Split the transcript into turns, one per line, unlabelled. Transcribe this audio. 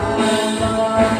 Amen.